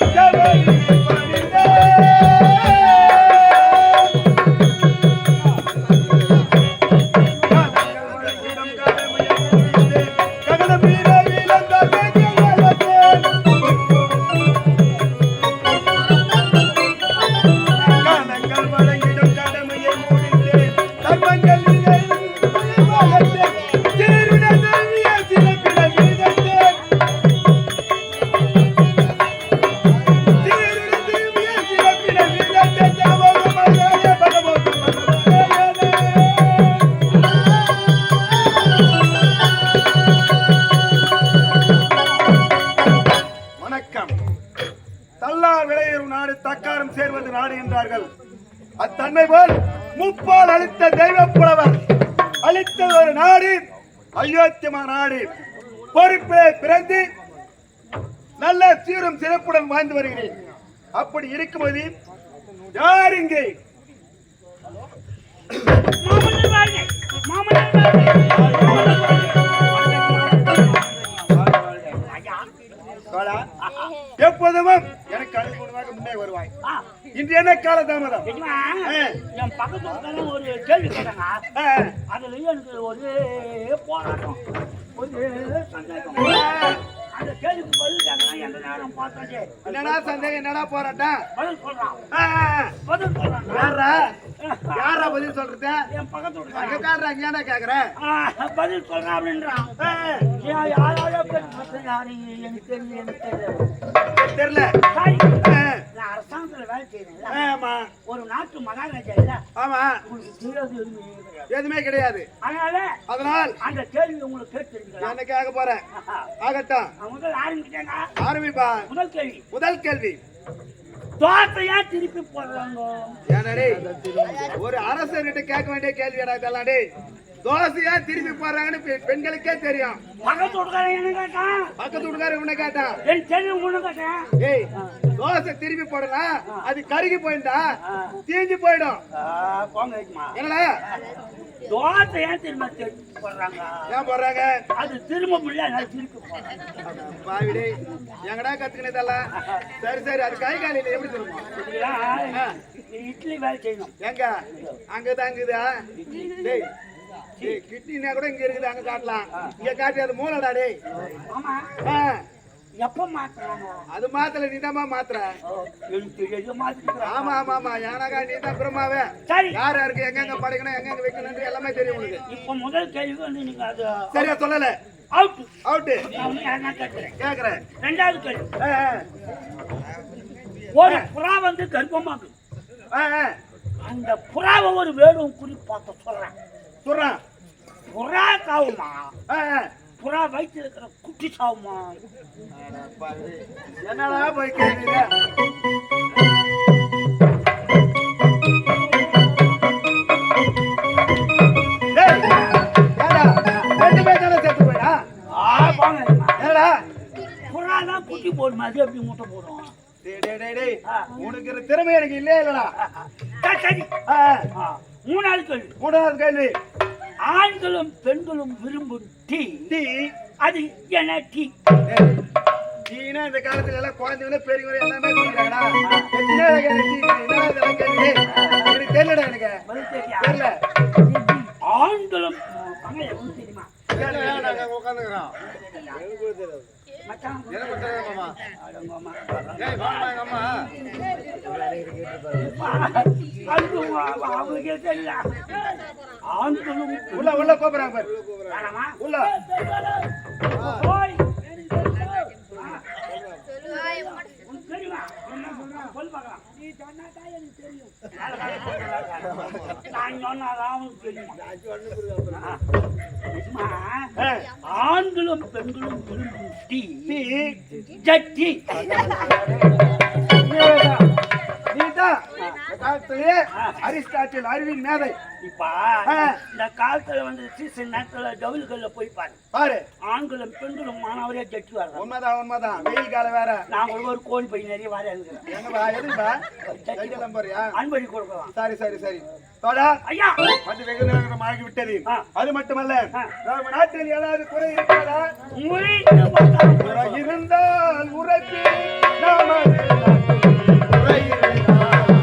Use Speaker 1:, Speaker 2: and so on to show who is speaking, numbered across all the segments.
Speaker 1: ¡Ya அடுத்தது ஒரு நாடு அயோத்தியமா நாடு பொறுப்பே பிறந்து நல்ல சீரும் சிறப்புடன் வாழ்ந்து வருகிறேன். அப்படி இருக்கும்போது யார் இங்கே? எப்போதும் எனக்கு அனுகூலமாக முன்னே வருவாய். இன்று என்ன கால தாமதம்.
Speaker 2: என் பக்கத்து வீட்டுல ஒரு கேள்வி கேட்டாங்க. அதுல எனக்கு ஒரே போராட்டம். ஒரே சந்தேகம். அந்த கேள்விக்கு பதில் கேட்கலாம். எந்த நேரம் பார்த்தாச்சு?
Speaker 1: என்னடா சந்தேகம்? என்னடா போராட்டம்?
Speaker 2: பதில் சொல்றான். பதில் சொல்றான்.
Speaker 1: யாரா யாரா பதில் சொல்றது?
Speaker 2: என் பக்கத்து
Speaker 1: அங்க
Speaker 2: வீட்டுல
Speaker 1: காடுறாங்க ஏன்டா கேக்குற
Speaker 2: பதில் சொல்றான் அப்படின்றான். யாராவது எனக்கு தெரியும் எனக்கு
Speaker 1: தெரியல
Speaker 2: சாரி,
Speaker 1: ஆ,
Speaker 2: நான் அரசாங்கத்துல வேலை செய்யறேன்ல
Speaker 1: ஆமா
Speaker 2: ஒரு நாட்டு மகாராஜா இல்ல.
Speaker 1: ஆமா.
Speaker 2: எதுவுமே கிடையாது. அதனால
Speaker 1: அதனால்
Speaker 2: அந்த கேள்வி உங்களுக்கு கேட்டிருக்கலாம்
Speaker 1: என்ன கேட்க போறேன் ஆகட்டும்
Speaker 2: முதல் ஆரம்பிச்சாங்க
Speaker 1: ஆரம்பிப்பா.
Speaker 2: முதல் கேள்வி.
Speaker 1: முதல் கேள்வி.
Speaker 2: ஏன் திருப்பி போடுறாங்க?
Speaker 1: ஒரு அரசர்கிட்ட கேட்க வேண்டிய கேள்வி இதெல்லாம் டேய். தோசையா திருப்பி போடுறாங்கன்னு பெ- பெண்களுக்கே தெரியும்.
Speaker 2: பக்கத்து வீட்டுக்காரன் என்ன கேட்டான்?
Speaker 1: பக்கத்து வீட்டுக்காரர் உன்னை கேட்டான்.
Speaker 2: என் தெரியும் ஒண்ணு கேட்டேன்.
Speaker 1: ஏய் தோசை திருப்பி போடலாம் அது கருகி போயிட்டா? தீஞ்சு போயிடும். என்னடா?
Speaker 2: தோசை ஏன் திரும்ப போடுறாங்க?
Speaker 1: ஏன் போடுறாங்க?
Speaker 2: அது திரும்ப போடுறாங்க
Speaker 1: பாவிடே எங்கடா கத்துக்கினது இதெல்லாம் சரி சரி அது கை காலையில எப்படி
Speaker 2: நீ இட்லி வேலை செய்யணும்.
Speaker 1: எங்க? அங்கதான். டேய் கிட்னினா கூட இங்க இருக்குது அங்க காட்டலாம். இங்க காட்டி அது மூலடா டேய்.
Speaker 2: எப்ப மாத்துறாங்க?
Speaker 1: அது மாத்தல நீதாம்மா மாத்துற. ஆமா ஆமா ஆமா. ஏனாக்கா நீ தான் பிரம்மாவே.
Speaker 2: சரி.
Speaker 1: யார் யாருக்கு எங்கெங்க படைக்கணும் எங்கெங்க வைக்கணும் எல்லாமே தெரியும் உனக்கு.
Speaker 2: இப்ப முதல் கேள்வி வந்து நீங்க அது
Speaker 1: சரியா சொல்லல.
Speaker 2: அவுட் யாருன்னா கேட்கிறேன்
Speaker 1: கேக்குறேன்.
Speaker 2: ரெண்டாவது கேள்வி. ஒரு புறா வந்து
Speaker 1: ஆ,
Speaker 2: அந்த புறாவை ஒரு வேடும் குறி பார்த்து சொல்றேன்.
Speaker 1: சொல்றான்.
Speaker 2: புறா சாவுமா. புறா வயிற்றுல இருக்கிற குட்டி சாவுமா?
Speaker 1: என்னடா போய் தான்
Speaker 2: குட்டி போடுமா? அது எப்படி முட்டை போடும்.
Speaker 1: உனக்கு திறமை எனக்கு இல்லையே இல்லடா?
Speaker 2: சரி, மூணாவது கேள்வி.
Speaker 1: மூணாவது கேள்வி.
Speaker 2: ஆண்களும் பெண்களும் விரும்பும் டீ.
Speaker 1: டீ.
Speaker 2: அது என்ன டீ.
Speaker 1: டீனா இந்த காலத்துல எல்லாம் குழந்தைங்கள பெரியவங்க எல்லாமே இதெல்லாம் கேள்வி? எனக்கு தெரியலடா எனக்கு. தெரியல.
Speaker 2: ஆண்களும் தெரியுமா?
Speaker 3: உட்காந்துக்கிறோம்
Speaker 2: மச்சான் அவங்களுக்கே தெரியல ஆண்களும்
Speaker 1: உள்ள உள்ள பாரு உள்ள
Speaker 2: உனக்கு தெரியுமா? என்ன சொல்றான்? சொல்லு பார்க்கலாம். நான் சொன்னாதான் அவனுக்கு தெரியுமா? ஆ. நிஜமா?
Speaker 1: ஆ.
Speaker 2: ஆண்களும் பெண்களும் விரும்பும் டீ. ஜட்டி.
Speaker 1: காலத்திலேயே அரிஸ்டாட்டில் அறிவின் மேதை.
Speaker 2: இப்ப. இந்த காலத்துல வந்து சீசன் நேரத்துல ஜவுளிகள்ல போய் பாரு.
Speaker 1: பாரு.
Speaker 2: ஆண்களும் பெண்களும் மாணவரே ஜட்டி வர்றாங்க.
Speaker 1: உண்மைதான் உண்மைதான். வெயில் காலம் வேற.
Speaker 2: நான் ஒரு கோழி பை நிறைய வர
Speaker 1: சைக்கிள் போறியா
Speaker 2: அன்படி கொடுக்கலாம்
Speaker 1: சரி சரி சரி. தோடா.
Speaker 2: ஐயா!
Speaker 1: வந்து வெகு நேரம் ஆகிவிட்டது.
Speaker 2: ஆ.
Speaker 1: அது மட்டுமல்ல. நம்ம நாட்டில் ஏதாவது குறை இருக்கிறதா இருந்தால் உரைப்பி நமது நாட்டில்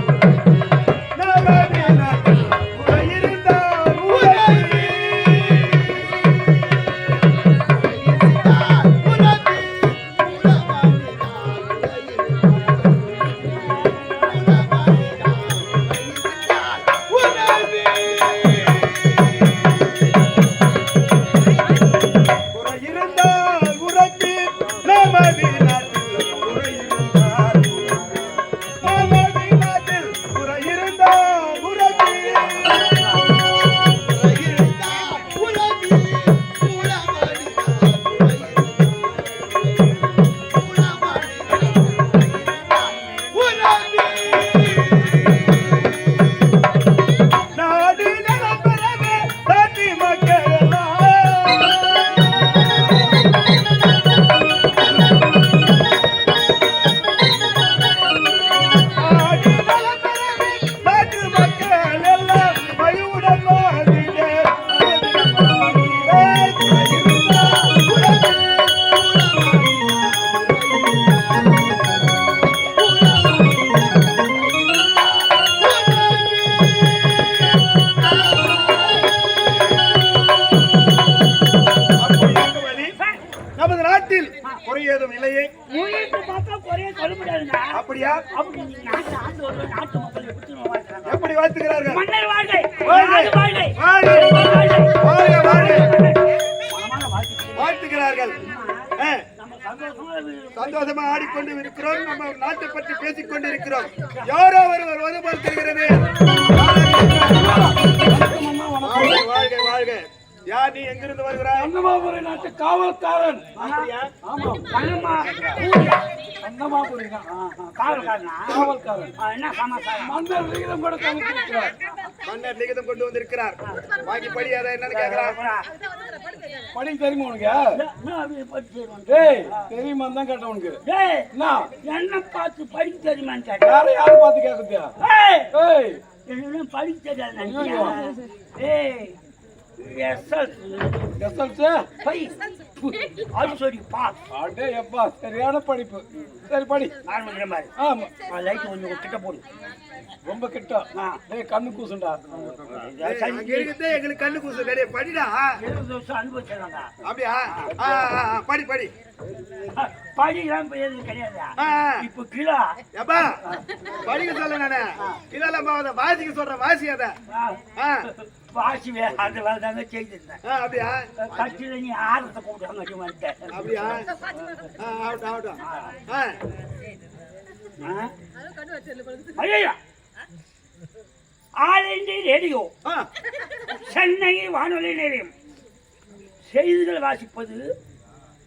Speaker 1: வாங்கி படி அதை என்னன்னு கேட்கிறார்
Speaker 4: படி தெரியுமா உனக்கு?
Speaker 2: என்ன?
Speaker 4: டேய் தெரியுமா தான் கேட்டேன் உனக்கு.
Speaker 2: டேய்,
Speaker 4: என்ன?
Speaker 2: என்ன பார்த்து படிக்க தெரியுமான்னு கேட்டேன்.
Speaker 4: யாரை யாரு பார்த்து கேட்கறதியா
Speaker 2: ஏய்,
Speaker 4: ஏய்.
Speaker 2: எனக்கு படிக்க தெரியாது? ஏய், SLC,
Speaker 4: எஸ்எல்சி?
Speaker 2: பை, பு, அது சொல்லி பாஸ்.
Speaker 4: அடே எப்பா சரியான படிப்பு. சரி படி.
Speaker 2: ஆரம்பிக்கிற மாதிரி.
Speaker 4: ஆமா.
Speaker 2: light கொஞ்சம் கிட்ட போடு.
Speaker 4: ரொம்ப கிட்ட. டேய் கண்ணு கூசுண்டா.
Speaker 1: இருக்கிறதே எங்களுக்கு கண்ணு கூசு. டேய், படிடா.
Speaker 2: இருபது வருஷம் அனுபவிச்சிடலாம்டா.
Speaker 1: அப்படியா? படி படி.
Speaker 2: படிலாம் இப்ப எதுவும் கிடையாது. இப்ப கிலோ.
Speaker 1: எப்பா படிக்க சொல்ல நானு. இதெல்லாம் போகாத வாசிக்க சொல்றேன் வாசி அத.
Speaker 2: ஆ,
Speaker 1: ஆ,
Speaker 2: வாசி வே- அது வேலை தாங்க செய்திருந்தேன்.
Speaker 1: அப்படியா?
Speaker 2: கட்சியில நீ ஆரத்தை
Speaker 1: அப்படியா? ஆகட்டும் ஆகட்டும் ஆ,
Speaker 2: ஐயா ஆல் இந்திய ரேடியோ. சென்னை வானொலி நிலையம். செய்திகள் வாசிப்பது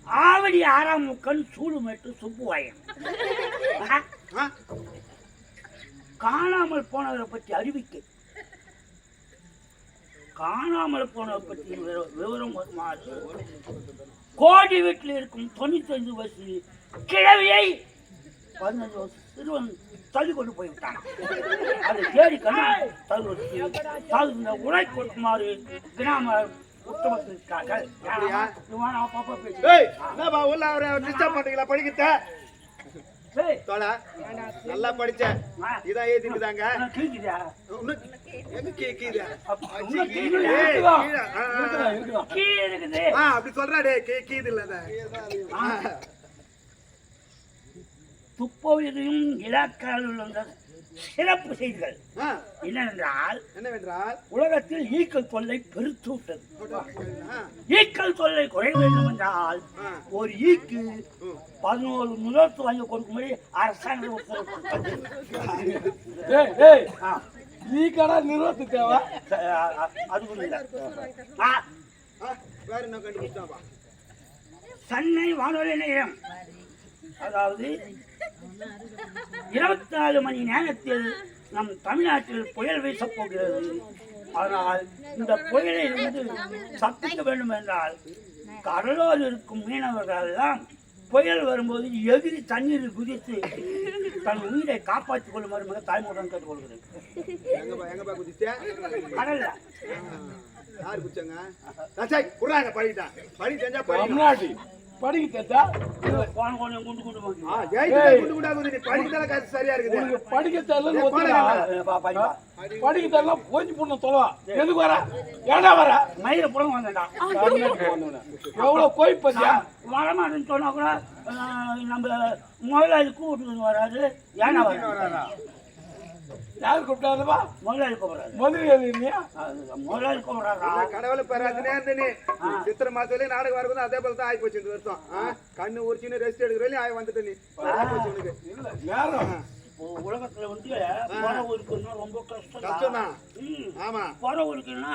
Speaker 2: ஆவடி ஆறாம் முக்கன் சூடுமேட்டு ஆ, காணாமல் போனவரை பற்றி அறிவிக்கை காணாமல் போனவரை பற்றி விவர- விவரம் வருமாறு கோடி வீட்டில் இருக்கும் தொண்ணூத்தஞ்சு வயசு கிழவியை பதினஞ்சு வருஷம் சிறுவன் தள்ளி கொண்டு போய்விட்டான். அதை தேடி தகுந்த உரை கொடுக்குமாறு கிராம உத்தமத்திற்காக அப்பப்போ பேசி
Speaker 1: டிஸ்டர்ப் பண்றீங்களா படிக்கிறத
Speaker 2: ஏய்,
Speaker 1: தோழா நல்லா படிச்ச இதான் ஏத்திட்டுதாங்க
Speaker 2: உனக்கு கேக்குதா?
Speaker 1: இன்னும் எங்க கீ கீதா
Speaker 2: அப்ப உனக்கு கேக்குதா?
Speaker 1: ஏய்,
Speaker 4: இருக்குதா?
Speaker 1: கீழே, ஆ, ஆ,
Speaker 4: இருக்குதா இருக்குதா?
Speaker 2: கீழே இருக்குது.
Speaker 1: ஆ, அப்படி சொல்றா டே கீ கீது இல்ல
Speaker 2: துப்பவிலையும் இலாக்காவில் உள்ள சிறப்பு செய்திகள். என்னவென்றால்
Speaker 1: என்னவென்றால்?
Speaker 2: உலகத்தில் ஈக்கள் தொல்லை பெருத்து விட்டது. ஈக்கள் தொல்லை குறைய வேண்டும் என்றால் ஒரு ஈக்கு பதினோரு முதலத்து வாங்கி கொடுக்கும்படி அரசாங்கம் உத்தரவிட்டது.
Speaker 4: டேய் டேய்
Speaker 2: ஆ,
Speaker 4: நீ கடை நிறுவத்து தேவை
Speaker 2: அது
Speaker 1: கண்டுபிடிச்சாப்பா?
Speaker 2: சென்னை வானொலி நிலையம். அதாவது இருபத்தி நாலு மணி நேரத்தில் நம் தமிழ்நாட்டில் புயல் வீசப் போகிறது. ஆனால் இந்த புயலை இருந்து தப்பிக்க வேண்டும் என்றால் கடலோடு இருக்கும் மீனவர்கள் எல்லாம் புயல் வரும்போது எதிரி தண்ணீரில் குதித்து தன் உயிரை காப்பாற்றிக் கொள்ளுமாறு மிக தாய்மூடன் கேட்டுக்கொள்கிறேன் கடல்ல.
Speaker 1: யாரு தெரிஞ்சா படிக்கணும்
Speaker 4: தமிழ்நாட்டி படிக்க தேத்தா
Speaker 2: போன கொஞ்சம் குண்டு குண்டு
Speaker 1: ஆ,
Speaker 2: வாங்கி
Speaker 1: ஜெயிச்சு குண்டு குண்டா குதி நீ படிக்கிறதால காசு சரியா இருக்குது.
Speaker 4: உனக்கு படிக்க தெரியலன்னு
Speaker 1: போடா.
Speaker 4: படிக்க தெரியல போஞ்சு பொண்ணு தொலைவா? எதுக்கு வர? ஏன்டா வர?
Speaker 2: மயில புறம்
Speaker 4: வந்தவன. எவ்வளவு கோய் பத்தியா
Speaker 2: வரமாட்டேன்னு சொன்னா கூட நம்ம முதலாளி கூப்பிட்டு வராது ஏன்னா வராது
Speaker 4: யார் கூப்பிட்டாருப்பா?
Speaker 2: முதலாளி கூப்பிடுறாரு.
Speaker 4: இல்லையா
Speaker 2: முதலாளி கூப்பிடுறாரா?
Speaker 1: கடவுளை பெறாதுனே இருந்த நீ சித்திரை மாசத்துலயே நாடகம் வரக்கூடாது அதே போல தான் ஆகி போச்சு இந்த வருஷம். கண்ணு உரிச்சுன்னு ரெஸ்ட் எடுக்கிறோம் ஆகி வந்துட்டு நீ.
Speaker 4: இல்ல நேரம்
Speaker 2: உலகத்துல வந்து புறவு இருக்குன்னா ரொம்ப கஷ்டம்
Speaker 1: கஷ்டம்தான்.
Speaker 2: ம்.
Speaker 1: ஆமா.
Speaker 2: இருக்குன்னா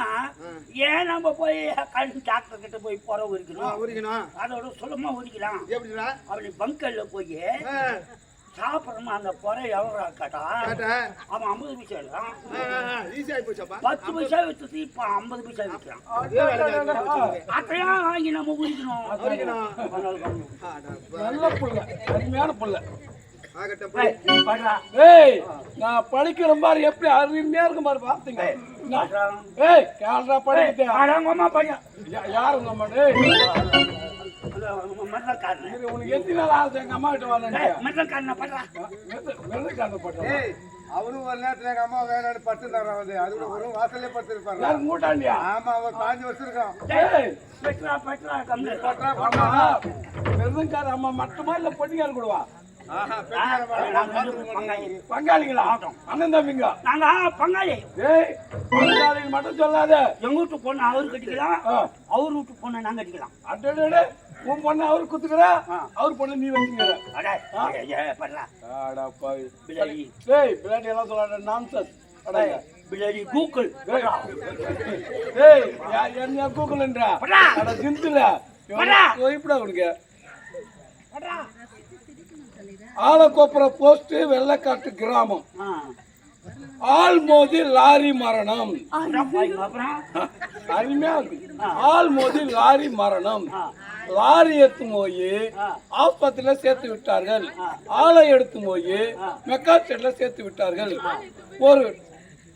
Speaker 2: ஏன் நம்ம போய் கண் டாக்டர் கிட்ட போய் இருக்கணும்
Speaker 1: உரிக்கணும்
Speaker 2: அதோட சுலமா உரிக்கலாம்
Speaker 1: எப்படிடா?
Speaker 2: அப்படி பங்கல்ல போய் சாப்பிட்றோமா? அந்த புறை எவ்வளோ கேட்டா? அவன் ஐம்பது பைசா
Speaker 1: போச்சப்பா
Speaker 2: பத்து பைசா வித்துட்டு இப்போ ஐம்பது பைசா விற்கிறான்
Speaker 1: அதே வேலை தான் ஆகி போச்சு உனக்கு.
Speaker 2: அத்தையும் வாங்கி நம்ம.
Speaker 1: ஆடா,
Speaker 4: நல்ல புள்ள. அருமையான புள்ள. நான் படிக்கிற மாதிரி எப்படி அருமையா இருக்கும் பாரு பாத்தீங்க. ஏய் யாரா படிக்க
Speaker 2: அட, உங்க
Speaker 4: இது உனக்கு எத்தனை நாள் ஆகுது? எங்க அம்மா கிட்ட வரேன். வெள்ளக்காரன் போட்டோம்
Speaker 3: ஏய் அவரும் ஒரு நேரத்துல எங்க அம்மா வேணான்னு பட்டு தர்றான் வந்து? அது கூட ஒரு வாசல்லே படுத்திருப்பாரு.
Speaker 4: யாரு மூட்டாண்டியா?
Speaker 3: ஆமா அவன் பாஞ்சு வருஷம் இருக்கான்
Speaker 4: வெள்ளக்கார அம்மா மட்டுமா இல்ல பொண்ணுக்கார கூடவா?
Speaker 3: ஆஹா,
Speaker 2: ஆ, நாங்க வந்து பங்காளி.
Speaker 4: பங்காளிங்களா அண்ணன் தம்பிங்க
Speaker 2: நாங்க பங்காளி.
Speaker 4: ஏய் பங்காளின்னு மட்டும் சொல்லாத.
Speaker 2: எங்க வீட்டு பொண்ணு அவரு கட்டிக்கலாம். அவர் வீட்டு பொண்ணு நாங்க கட்டிக்கலாம்.
Speaker 4: அடடே உன் பொண்ணு அவரு குத்துக்கிறா அவர் பொண்ணு நீ வச்சுக்கிற.
Speaker 2: அட, ஏ, ஏ, பண்ணலாம்
Speaker 4: ஆடா பாவி.
Speaker 2: பிள்ளைடி
Speaker 4: ஏய் பிள்ளாடி எல்லாம் சொல்லாத நான்சென்ஸ் அடங்க
Speaker 2: பிள்ளைடி கூக்குள்.
Speaker 4: ஏய் என்ன கூகுள்ன்றா. அட ஜிந்துல
Speaker 2: படா.
Speaker 4: இப்படா உனக்கு. ஆலக்கோப்புற போஸ்ட் வெள்ளக்காட்டு கிராமம். ஆள் மோதி லாரி மரணம். அருமையா ஆள் மோதி லாரி மரணம். லாரி எடுத்து போய். ஆஸ்பத்திரியில சேர்த்து விட்டார்கள். ஆளை எடுத்து போய் மெக்காஸ்டேட்ல சேர்த்து விட்டார்கள். ஒரு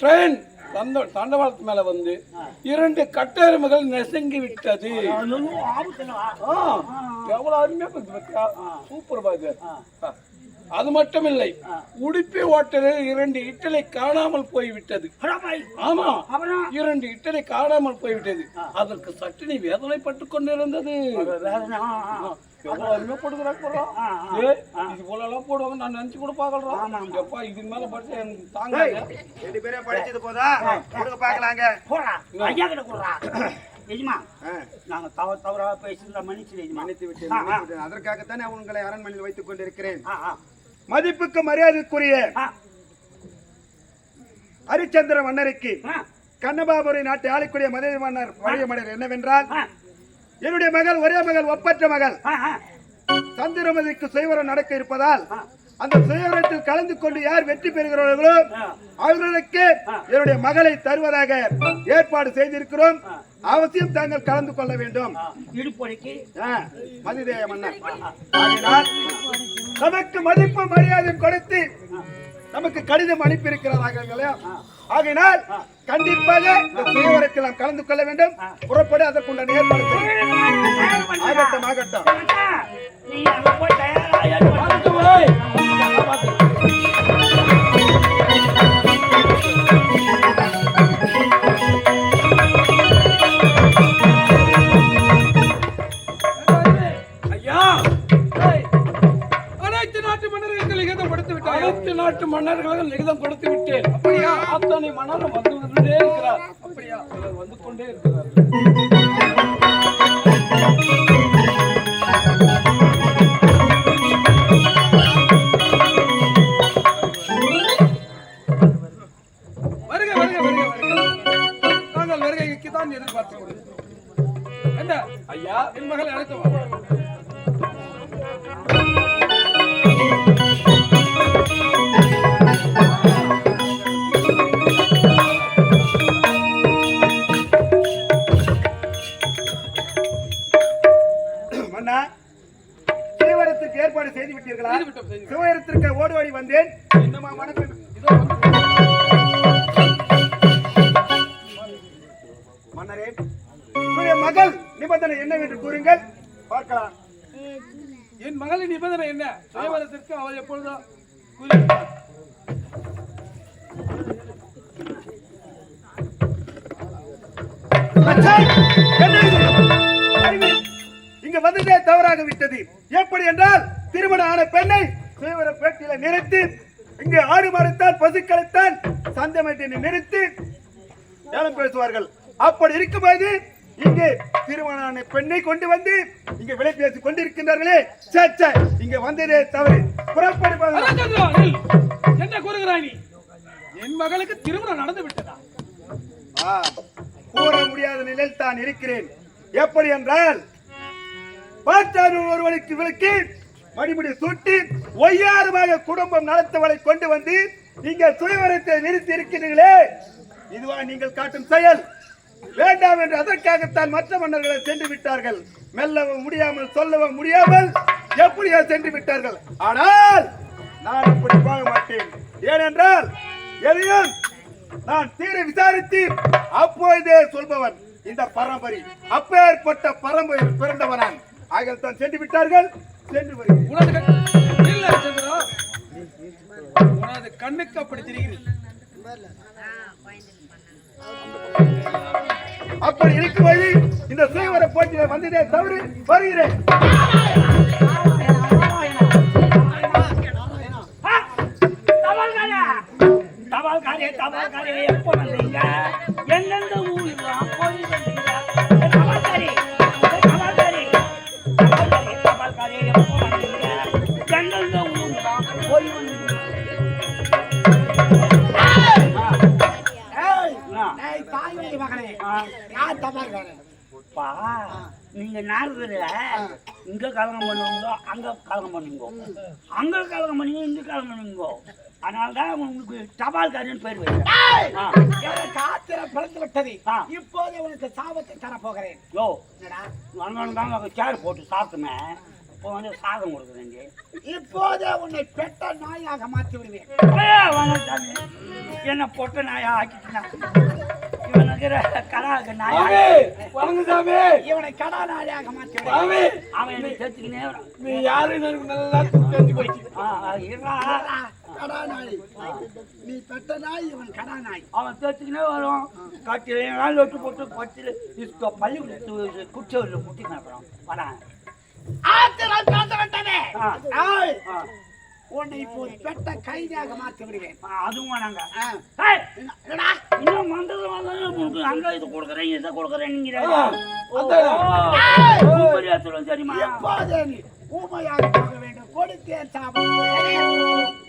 Speaker 4: ட்ரெயின் தந்த தண்டவாளத்து மேல வந்து இரண்டு கட்டெருமைகள் நெசங்கி விட்டது. எவ்வளவு அருமையா? சூப்பர் பாது அது மட்டும் இல்லை உடுப்பி ஓட்டலில் இரண்டு இட்டலை காணாமல் போய்விட்டது. ஆமா இரண்டு இட்டலை காணாமல் போய்விட்டது. அதற்கு சட்டினி வேதனைப்பட்டு கொண்டிருந்தது. எவ்வளவு பாரா. இது போல. எல்லாம் போடுவாங்க நான் நினைச்சு கூட பாக்கலாம் எப்பா இதுக்கு மேல படிச்சு எனக்கு தாங்க.
Speaker 1: ரெண்டு பேரும் படிச்சது போதா? கொடுக்க பாக்கலாங்க
Speaker 2: போடா, ஐயா கிட்ட கொடுடா. எஜமா, நாங்க தவ தவறா பேசியிருந்தா மன்னிச்சிடு எஜமா.
Speaker 1: மன்னித்து விட்டேன். அதற்காகத்தானே உங்களை அரண்மனையில் வைத்துக் கொண்டிருக்கிறேன். மதிப்புக்கு மரியாதைக்குரிய ஹரிச்சந்திர மன்னருக்கு கண்ணபாபுரி நாட்டு ஆளக்கூடிய மதுரை மன்னர் வழிய மன்னர் என்னவென்றால் என்னுடைய மகள் ஒரே மகள் ஒப்பற்ற மகள். சந்திரமதிக்கு சுயவரம் நடக்க இருப்பதால் அந்த சுயவரத்தில் கலந்து கொண்டு யார் வெற்றி பெறுகிறார்களோ அவர்களுக்கு என்னுடைய மகளை தருவதாக ஏற்பாடு செய்திருக்கிறோம். அவசியம் தாங்கள் கலந்து கொள்ள வேண்டும். மதிதேய மன்னர். நமக்கு மதிப்பு மரியாதை கொடுத்து நமக்கு கடிதம் அனுப்பியிருக்கிறார்கள் ஆகையினால் கண்டிப்பாக இந்த சுயவரத்தில் நாம் கலந்து கொள்ள வேண்டும். புறப்பட ஏற்பாடு செய்யும் ஆகட்டும் ஆகட்டும்.
Speaker 5: விட்டார் நாட்டு மன்னர்களுக்கு நிகிதம் கொடுத்து
Speaker 4: விட்டேன் அப்படியா? அத்தனை மன்னரும் வந்து கொண்டே இருக்கிறார். அப்படியா வந்து கொண்டே இருக்கிறார்
Speaker 1: இங்க வந்ததே தவறாக விட்டது. எப்படி என்றால் திருமணம் ஆன பெண்ணை சுயவர பேட்டியில நிறுத்தி இங்கே ஆடு மறுத்தால் பசுக்களைத்தான் சந்தமேட்டினை நிறுத்தி ஏலம் பேசுவார்கள். அப்படி இருக்கும்போது இங்கே திருமணம் ஆன பெண்ணை கொண்டு வந்து இங்க விலை பேசிக் கொண்டிருக்கின்றார்களே. சே, சே, இங்க வந்ததே தவறு. புறப்படுவது.
Speaker 5: என்ன கூறுகிறாய் நீ? என் மகளுக்கு திருமணம் நடந்து விட்டதா
Speaker 1: ஆ, கூற முடியாத நிலையில் தான் இருக்கிறேன். எப்படி என்றால் பார்த்தார் ஒருவனுக்கு விளக்கி மடிமுடி சுட்டி ஒய்யாரமாக குடும்பம் நடத்தவளை கொண்டு வந்து நீங்க சுயவரத்தை நிறுத்தி இருக்கிறீர்களே. இதுவா நீங்கள் காட்டும் செயல். வேண்டாம் என்று அதற்காகத்தான் மற்ற மன்னர்களை சென்று விட்டார்கள். மெல்லவும் முடியாமல் சொல்லவும் முடியாமல் எப்படியோ சென்று விட்டார்கள். ஆனால் நான் இப்படி போக மாட்டேன். ஏனென்றால் எதையும் நான் தீர விசாரித்து அப்பொழுதே சொல்பவன் இந்த பரம்பரி. அப்பேற்பட்ட பரம்பரை பிறந்தவனான். ஆகிய தான் சென்று விட்டார்கள். சென்று வருகிறேன்.
Speaker 5: உனது கண்ணுக்கு அப்படி தெரிகிறது.
Speaker 1: அப்படி இருக்கும் வழி இந்த சுயவர போட்டியில் வந்ததே தவறு. வருகிறேன்.
Speaker 2: தவறு தபால்காரே தபால்காரே எப்போ வந்தீங்க? எந்தெந்த ஊர்லாம் போய் வந்தீங்க? தபால்காரே தபால்காரே தபால்காரே தபால்காரே எப்போ வந்தீங்க? எந்தெந்த ஊர்லாம் போய் வந்தீங்க? நீங்க நாரதுல இங்க கலகம் பண்ணுவீங்க அங்க கலகம் பண்ணுவீங்க? அங்க கலகம் பண்ணுவீங்க இங்க கலகம் பண்ணுவீங்க? அதனால தான் உங்களுக்கு தபால்காரன் பேர்.
Speaker 6: எனக்கு ஆத்திரம் பிறந்து விட்டது. இப்போது உனக்கு சாபத்தை தரப் போகிறேன்
Speaker 2: யோ.
Speaker 6: என்னடா?
Speaker 2: தாங்க சேர் போட்டு சாப்பிட்டுமே இப்போ வந்து சாதம் கொடுக்குறேங்க
Speaker 6: இப்போதே உன்னை பெட்ட நாயாக மாற்றி விடுவேன்.
Speaker 2: என்ன பொட்ட நாயா ஆக்கிட்டுனா
Speaker 6: இவனை கடா நாயாக மாற்றி
Speaker 2: அவன் என்ன சேர்த்துக்கினே.
Speaker 4: நீ எனக்கு நல்லா
Speaker 6: கடா, நாய் நீ பெட்ட நாய் இவன் கடா நாய்
Speaker 2: அவன் சேர்த்துக்கினே வரும். காட்டில நாள் வெட்டு போட்டு பத்து இப்போ பள்ளி குச்சவரில் முட்டிக்கின அப்புறம் வரான்
Speaker 6: ஆத்திரம். ஏய்,
Speaker 2: ஆ,
Speaker 6: உன்னை இப்போது பெட்ட கைதியாக மாற்றி விடுவேன்.
Speaker 2: அதுவும்
Speaker 6: என்னடா?
Speaker 2: இன்னும் வந்தது உங்களுக்கு அங்க இது கொடுக்குறேன் இதை கொடுக்குறேன் நீங்க
Speaker 6: நீ ஊமையாக போக வேண்டும்? கொடுத்தேன்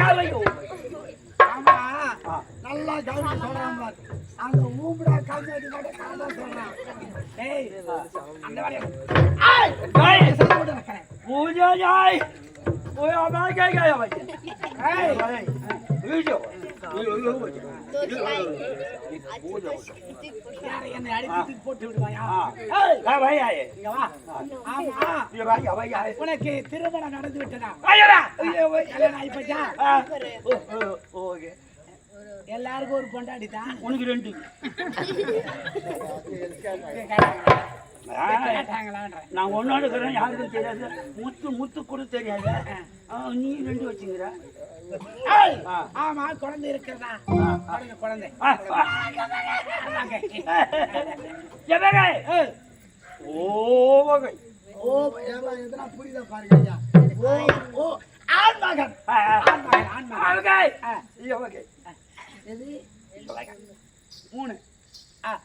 Speaker 2: apa itu
Speaker 6: ஆமா. நல்லா கவனிச்சு சொல்றான் பாரு. அந்த ஊம்புடா காமெடி கூட காதா சொல்றான். ஏய் அந்த வேலையை ஏய், சொல்லி
Speaker 2: puja apa gaya gaya baca.
Speaker 6: ஏய், உனக்கு திருமணம் நடந்து விட்டதா எல்லாருக்கும் ஒரு பொண்டாடி தான்
Speaker 2: உனக்கு ரெண்டு. நான் ஒன்னோட இருக்கிறேன் யாருக்கும் தெரியாது. முத்து முத்து கூட தெரியாது. நீ ரெண்டு வச்சுங்கிற.
Speaker 6: ஆமா குழந்தை இருக்கிறதா? குழந்தை குழந்தை.
Speaker 2: ஆ, ஆ.
Speaker 6: ஆமாங்க.
Speaker 2: எவரே?
Speaker 6: ஏய்,
Speaker 2: ஓ வகை.
Speaker 6: ஓ ஏம்மா, எதுனா புரியுதா பாருங்க ஓ ஓ ஆண் மகன்
Speaker 2: ஆ, ஆ.
Speaker 6: ஆண் மகன் ஆண்
Speaker 2: ஆ,
Speaker 6: மகன்
Speaker 2: வகை.
Speaker 6: ஆ.
Speaker 2: ஐயோ, வகை.
Speaker 6: எது? மூணு.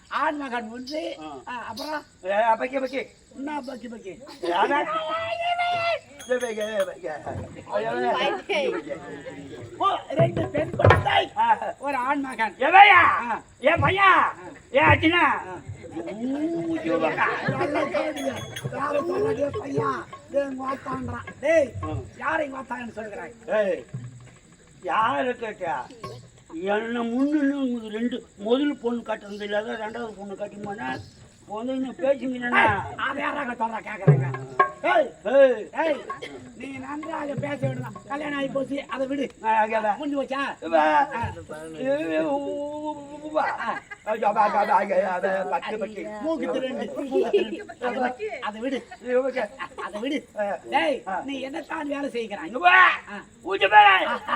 Speaker 6: ஆண் மகன் ஒன்று. அப்புறம்?
Speaker 2: பக்கி, பக்கி.
Speaker 6: என்ன பக்கி பக்கி. ரெண்டு பெண் குழந்தை. ஒரு ஆண் மகன். ஆ.
Speaker 2: ஏ பையா? ஏ அச்சினா?
Speaker 6: பையா. யாரை வாத்தான்னு சொல்கிறாய்
Speaker 2: யாரு கேட்டா என்ன முன்னு ரெண்டு முதல் பொண்ணு கட்டுறது இல்லாத ரெண்டாவது பொண்ணு கட்டிமானா வந்து இன்னும் பேசுங்கன்னா
Speaker 6: யாராக சொல்றா ஏய் நீ நன்றாக பேச விடலாம் கல்யாணம் ஆகி போச்சு அதை விடு முடிஞ்சு வச்சா
Speaker 2: அதை
Speaker 6: விடு. அதை விடு. டேய். நீ என்னத்தான் வேலை செய்கிறாய்
Speaker 2: இங்க. ஊஞ்சு பே. ஓகே.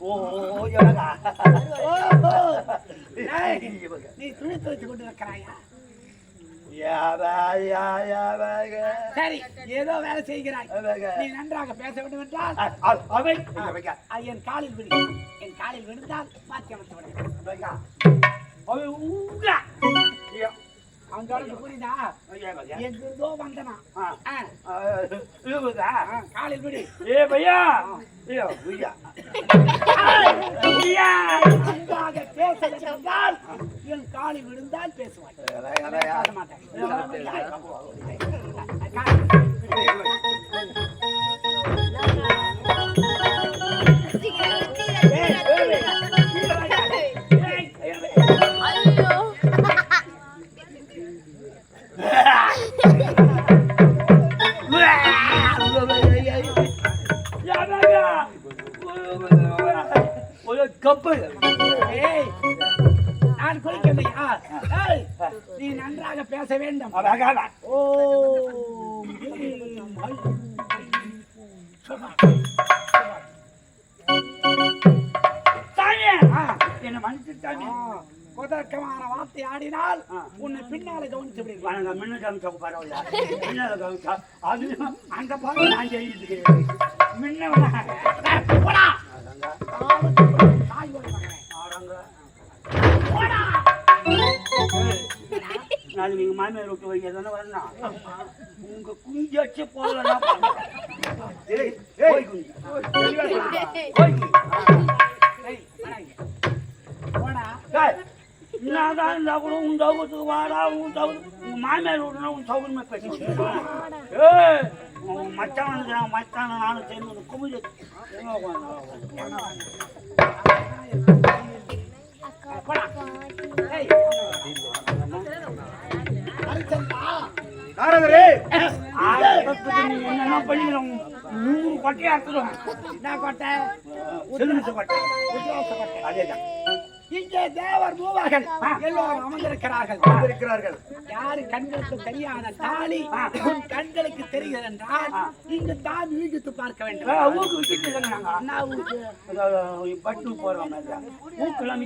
Speaker 2: ஊ, ஓ.
Speaker 6: நீ துணி துவைச்சு கொண்டு இருக்கிறாயா. சரி ஏதோ வேலை செய்கிறாய். நீ நன்றாக பேச வேண்டும் என்றால்
Speaker 2: அவை.
Speaker 6: என் காலில் விடு. என் காலில் விழுந்தால் மாற்றி அமைத்து விடு.
Speaker 2: அவைக்கா. அவை, ஊகா. ஐயோ,
Speaker 6: அவன் சொல்றது புரியுதா. எங்கிருந்தோ வந்தனா. காலில் விடு.
Speaker 2: ஏ பையா. ஐயோ ஐயா.
Speaker 6: காலில் விழுந்தால் பேசுவாய்
Speaker 2: கையால கவிச்சா அது அந்த பாடம் நான் செய்யிட்டு இருக்கிறேன் முன்ன
Speaker 6: போடா.
Speaker 2: நாளைக்கு நீங்க மாமியார் விட்டு வைக்க தானே வரணும் உங்க குஞ்சு
Speaker 6: வச்சு போகலாம் போடா.
Speaker 2: என்னதான் இருந்தா கூட உன் சௌகத்துக்கு வாடா உன் சௌகத்து உங்க மாமியார் விட்டுனா உன் சௌகரியமா பேசுறேன் ஏய் உன் மச்சான் வந்துக்கிறான் மச்சான் நானும் சேர்ந்து குமிழ் என்னென்ன பண்ணிக்கிறோம்? நூறு கொட்டையா எடுத்துடும்
Speaker 6: என்ன கொட்டை
Speaker 2: கொட்டை
Speaker 6: கொட்டை
Speaker 2: அதேதான்.
Speaker 6: இங்கே தேவர் மூவர்கள் எல்லோரும் அமர்ந்திருக்கிறார்கள்.
Speaker 1: இருக்கிறார்கள்
Speaker 6: யாரு கண்களுக்கு தெரியாத தாலி கண்களுக்கு தெரிகிறது என்றால் இங்கு தான் யூகித்து பார்க்க வேண்டும்.
Speaker 2: ஊருக்கு. பட்டு போறோம் ஊக்கெல்லாம்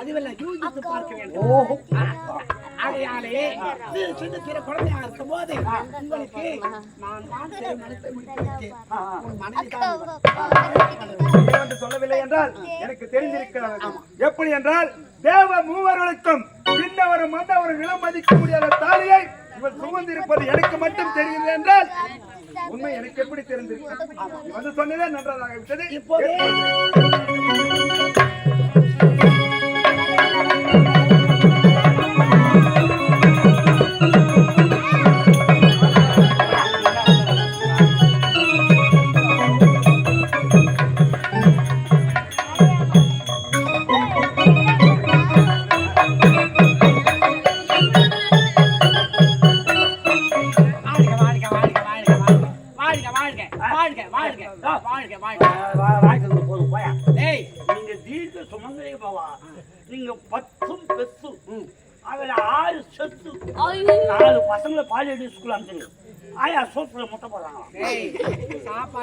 Speaker 6: அதுவல்ல யூகித்து பார்க்க வேண்டும். சிறு சின்ன சிறு குழந்தையா இருக்கும் போது உங்களுக்கு நான் தான் திருமணத்தை முடித்து
Speaker 1: சொல்லவில்லை என்றால் எனக்கு தெரிந்திருக்கிறது. எப்படி என்றால் தேவ மூவர்களுக்கும் பின்னவரும் வந்தவரும் இளம் மதிக்க முடியாத தாலியை இவர் சுமந்திருப்பது எனக்கு மட்டும் தெரிகிறது என்றால் உண்மை எனக்கு எப்படி தெரிந்திருக்கும் வந்து சொன்னதே நன்றாக விட்டது.
Speaker 6: இப்போதே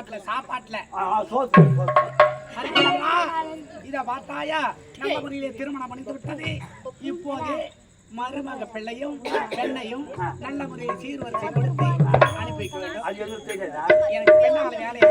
Speaker 6: சாப்பாட்டுல. சாப்பாட்டுல இத பார்த்தாயா? நம்ம முறையிலே திருமணம் பண்ணித்து விட்டது. இப்போது மருமக பிள்ளையும் பெண்ணையும் நல்ல முறையில் சீர்வரிசை கொடுத்து அனுப்பி எனக்கு பெண்ணால வேலை